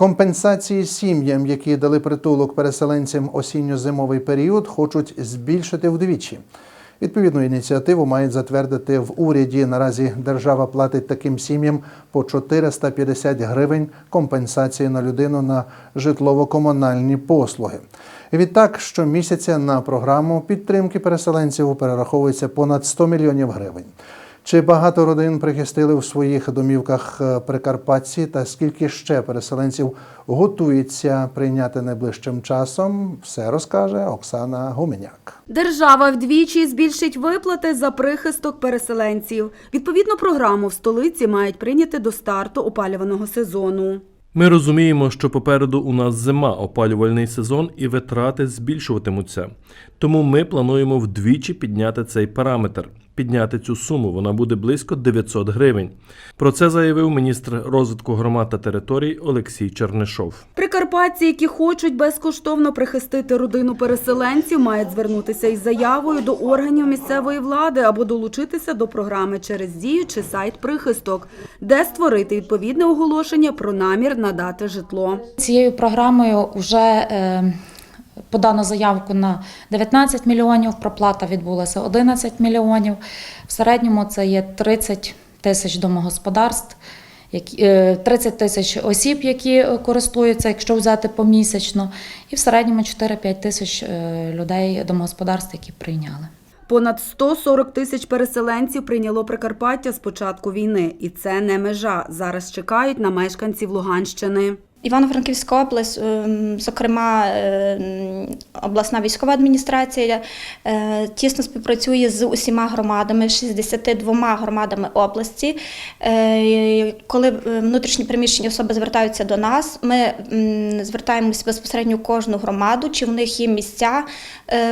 Компенсації сім'ям, які дали притулок переселенцям осінньо-зимовий період, хочуть збільшити вдвічі. Відповідну ініціативу мають затвердити в уряді. Наразі держава платить таким сім'ям по 450 гривень компенсації на людину на житлово-комунальні послуги. Відтак, щомісяця на програму підтримки переселенців перераховується понад 100 мільйонів гривень. Чи багато родин прихистили в своїх домівках е, Прикарпатці та скільки ще переселенців готується прийняти найближчим часом? Все розкаже Оксана Гуменяк. Держава вдвічі збільшить виплати за прихисток переселенців. Відповідну програму в столиці мають прийняти до старту опалюваного сезону. Ми розуміємо, що попереду у нас зима, опалювальний сезон і витрати збільшуватимуться. Тому ми плануємо вдвічі підняти цей параметр. Підняти цю суму вона буде близько 900 гривень. Про це заявив міністр розвитку громад та територій Олексій Чернишов. Прикарпатці, які хочуть безкоштовно прихистити родину переселенців, мають звернутися із заявою до органів місцевої влади або долучитися до програми через дію чи сайт прихисток, де створити відповідне оголошення про намір надати житло. Цією програмою вже е, подано заявку на 19 мільйонів, проплата відбулася 11 мільйонів. В середньому це є 30 тисяч домогосподарств, е, 30 тисяч осіб, які е, користуються, якщо взяти помісячно, і в середньому 4-5 тисяч е, людей домогосподарств, які прийняли. Понад 140 тисяч переселенців прийняло Прикарпаття з початку війни, і це не межа. Зараз чекають на мешканців Луганщини. Івано-Франківська область, ем, зокрема ем, обласна військова адміністрація, е, тісно співпрацює з усіма громадами, 62 громадами області. Е, Коли е, внутрішні приміщені особи звертаються до нас, ми звертаємося безпосередньо в кожну громаду, чи в них є місця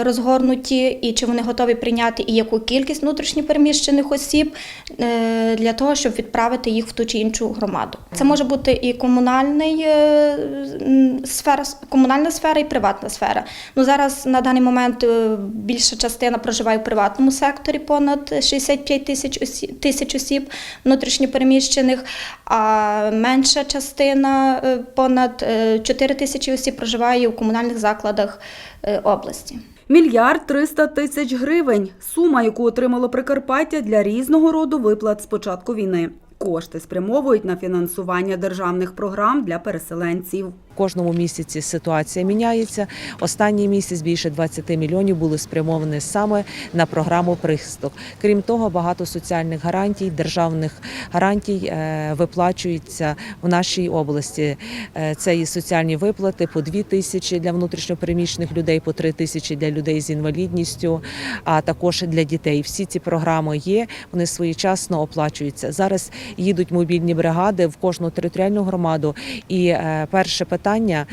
розгорнуті, і чи вони готові прийняти і яку кількість внутрішньопереміщених осіб для того, щоб відправити їх в ту чи іншу громаду. Це може бути і комунальний сфера, комунальна сфера, і приватна сфера. Ну зараз на даний момент е, більша частина проживає в приватному секторі, понад 65 тисяч осіб, тисяч осіб внутрішньопереміщених, а менша частина, е, понад е, 4 тисячі осіб, проживає у комунальних закладах е, області. Мільярд 300 тисяч гривень – сума, яку отримало Прикарпаття для різного роду виплат з початку війни. Кошти спрямовують на фінансування державних програм для переселенців. Кожному місяці ситуація міняється. Останній місяць більше 20 мільйонів були спрямовані саме на програму прихисток. Крім того, багато соціальних гарантій, державних гарантій е, виплачуються в нашій області. Е, Це і соціальні виплати по 2 тисячі для внутрішньопереміщених людей, по 3 тисячі для людей з інвалідністю, а також для дітей. Всі ці програми є. Вони своєчасно оплачуються. Зараз їдуть мобільні бригади в кожну територіальну громаду. І е, перше питання е,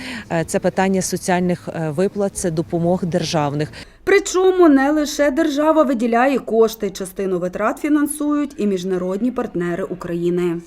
це питання соціальних е, виплат, це допомог державних. Причому не лише держава виділяє кошти, частину витрат фінансують і міжнародні партнери України.